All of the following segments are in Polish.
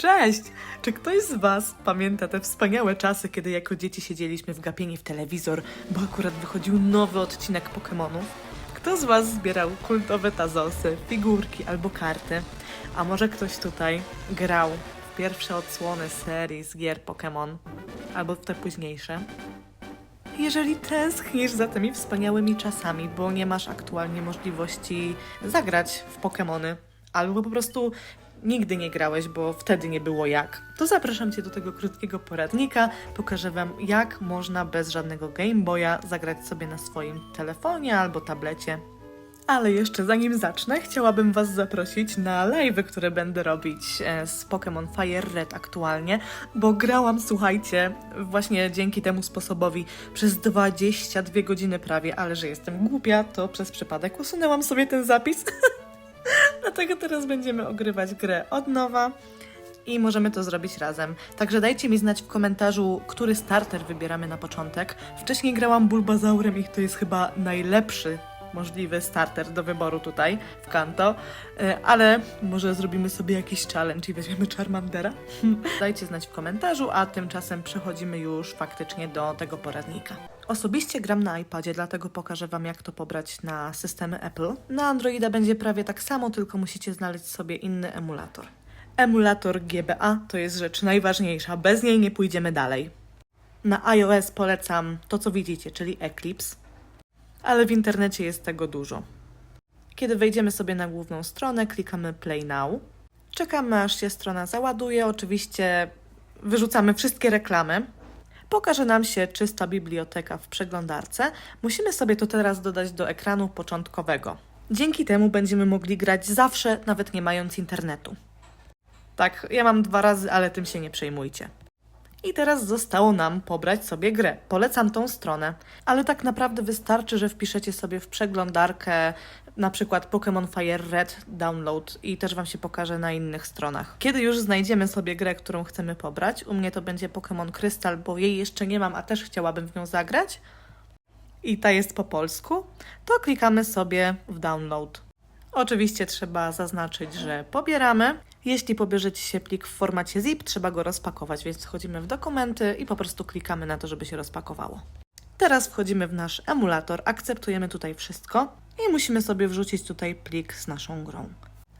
Cześć! Czy ktoś z Was pamięta te wspaniałe czasy, kiedy jako dzieci siedzieliśmy wgapieni w telewizor, bo akurat wychodził nowy odcinek Pokémonów? Kto z Was zbierał kultowe tazosy, figurki albo karty? A może ktoś tutaj grał w pierwsze odsłony serii z gier Pokémon? Albo w te późniejsze? Jeżeli tęsknisz za tymi wspaniałymi czasami, bo nie masz aktualnie możliwości zagrać w Pokémony, albo po prostu nigdy nie grałeś, bo wtedy nie było jak, to zapraszam Cię do tego krótkiego poradnika. Pokażę Wam, jak można bez żadnego Game Boya zagrać sobie na swoim telefonie albo tablecie. Ale jeszcze zanim zacznę, chciałabym Was zaprosić na live, które będę robić e, z Pokémon Fire Red aktualnie, bo grałam, słuchajcie, właśnie dzięki temu sposobowi przez 22 godziny prawie, ale że jestem głupia, to przez przypadek usunęłam sobie ten zapis. Dlatego teraz będziemy ogrywać grę od nowa i możemy to zrobić razem. Także dajcie mi znać w komentarzu, który starter wybieramy na początek. Wcześniej grałam Bulbazaurem i to jest chyba najlepszy możliwy starter do wyboru tutaj w Kanto, Y, ale może zrobimy sobie jakiś challenge i weźmiemy Charmandera? Dajcie znać w komentarzu, a tymczasem przechodzimy już faktycznie do tego poradnika. Osobiście gram na iPadzie, dlatego pokażę Wam, jak to pobrać na systemy Apple. Na Androida będzie prawie tak samo, tylko musicie znaleźć sobie inny emulator. Emulator GBA to jest rzecz najważniejsza, bez niej nie pójdziemy dalej. Na iOS polecam to, co widzicie, czyli Eclipse, ale w internecie jest tego dużo. Kiedy wejdziemy sobie na główną stronę, klikamy Play Now. Czekamy, aż się strona załaduje. Oczywiście wyrzucamy wszystkie reklamy. Pokaże nam się czysta biblioteka w przeglądarce. Musimy sobie to teraz dodać do ekranu początkowego. Dzięki temu będziemy mogli grać zawsze, nawet nie mając internetu. Tak, ja mam dwa razy, ale tym się nie przejmujcie. I teraz zostało nam pobrać sobie grę. Polecam tą stronę, ale tak naprawdę wystarczy, że wpiszecie sobie w przeglądarkę na przykład Pokémon Fire Red Download i też Wam się pokaże na innych stronach. Kiedy już znajdziemy sobie grę, którą chcemy pobrać, u mnie to będzie Pokémon Krystal, bo jej jeszcze nie mam, a też chciałabym w nią zagrać i ta jest po polsku, to klikamy sobie w download. Oczywiście trzeba zaznaczyć, że pobieramy. Jeśli pobierzecie się plik w formacie zip, trzeba go rozpakować, więc wchodzimy w dokumenty i po prostu klikamy na to, żeby się rozpakowało. Teraz wchodzimy w nasz emulator, akceptujemy tutaj wszystko i musimy sobie wrzucić tutaj plik z naszą grą.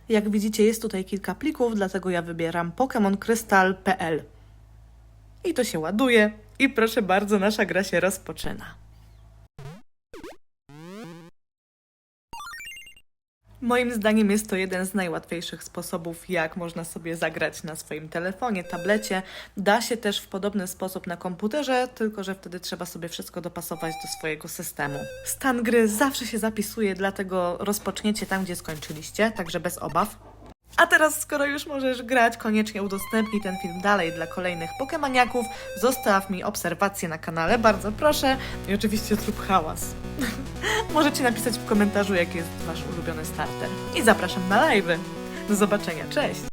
Jak widzicie, jest tutaj kilka plików, dlatego ja wybieram pokemonkrystal.pl. I to się ładuje i proszę bardzo, nasza gra się rozpoczyna. Moim zdaniem jest to jeden z najłatwiejszych sposobów, jak można sobie zagrać na swoim telefonie, tablecie. Da się też w podobny sposób na komputerze, tylko że wtedy trzeba sobie wszystko dopasować do swojego systemu. Stan gry zawsze się zapisuje, dlatego rozpoczniecie tam, gdzie skończyliście, także bez obaw. A teraz, skoro już możesz grać, koniecznie udostępnij ten film dalej dla kolejnych pokemaniaków. Zostaw mi obserwację na kanale, bardzo proszę. I oczywiście zrób hałas. Możecie napisać w komentarzu, jaki jest Wasz ulubiony starter. I zapraszam na live'y. Do zobaczenia, cześć!